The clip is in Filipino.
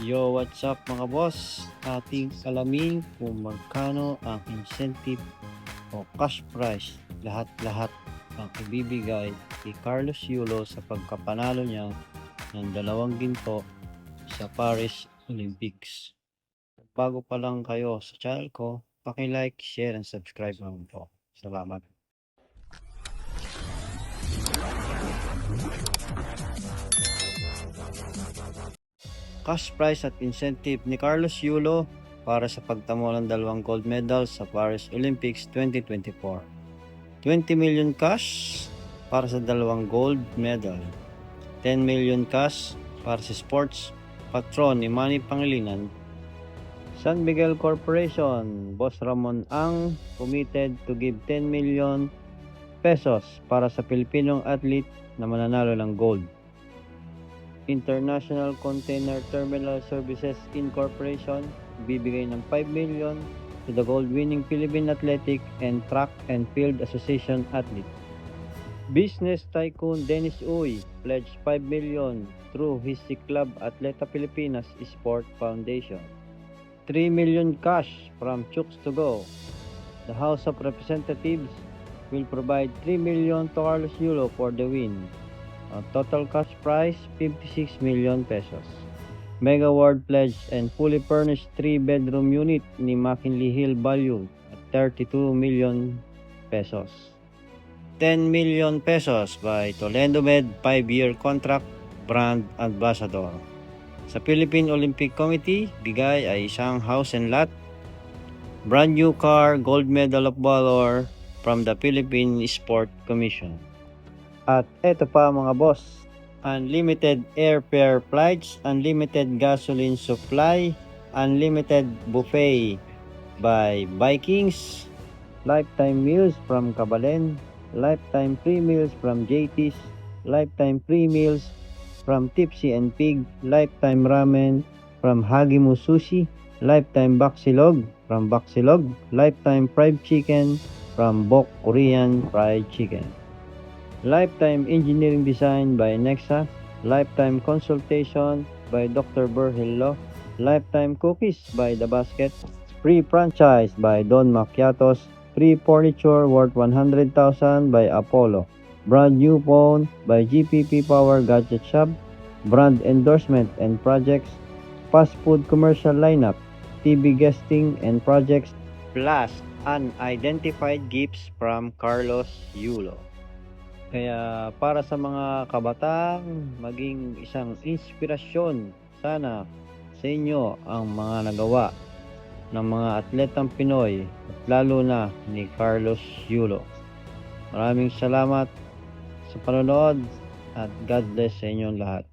Yo, what's up mga boss? Ating alamin kung magkano ang incentive o cash prize lahat-lahat ang ibibigay ni Carlos Yulo sa pagkapanalo niya ng dalawang ginto sa Paris Olympics. Bago pa lang kayo sa channel ko, paki-like, share, and subscribe naman po. Salamat. Cash prize at incentive ni Carlos Yulo para sa pagtamo ng dalawang gold medal sa Paris Olympics 2024. 20 million cash para sa dalawang gold medal. 10 million cash para sa sports patron ni Manny Pangilinan. San Miguel Corporation, Boss Ramon Ang committed to give 10 million pesos para sa Pilipinong athlete na mananalo ng gold. International Container Terminal Services Incorporation bibigay ng 5 million to the gold-winning Philippine Athletic and Track and Field Association athlete. Business tycoon Dennis Uy pledged 5 million through his Club Atleta Pilipinas Sport Foundation. 3 million cash from Chooks to Go. The House of Representatives will provide 3 million to Carlos Yulo for the win. Ang total cash price 56 million pesos. Mega Ward pledge and fully furnished 3-bedroom unit ni McKinley Hill value at 32 million pesos. 10 million pesos by Toledo Med 5-year contract brand ambassador. Sa Philippine Olympic Committee, bigay ay isang house and lot, brand new car, gold medal of valor from the Philippine Sport Commission. At eto pa mga boss, unlimited airfare flights, unlimited gasoline supply, unlimited buffet by Vikings, lifetime meals from Kabalen, lifetime free meals from JT's, lifetime free meals from Tipsy and Pig, lifetime ramen from Hagimu Sushi, lifetime Baksilog from Baksilog, lifetime fried chicken from Bok Korean Fried Chicken. Lifetime Engineering Design by Nexa, Lifetime Consultation by Dr. Berhillo, Lifetime Cookies by The Basket, Free Franchise by Don Macchiatos, Free Furniture worth 100,000 by Apollo, Brand New Phone by GPP Power Gadget Shop, Brand Endorsement and Projects, Fast Food Commercial Lineup, TV Guesting and Projects, plus unidentified gifts from Carlos Yulo. Kaya para sa mga kabataan, maging isang inspirasyon sana sa inyo ang mga nagawa ng mga atletang Pinoy at lalo na ni Carlos Yulo. Maraming salamat sa panonood at God bless sa inyong lahat.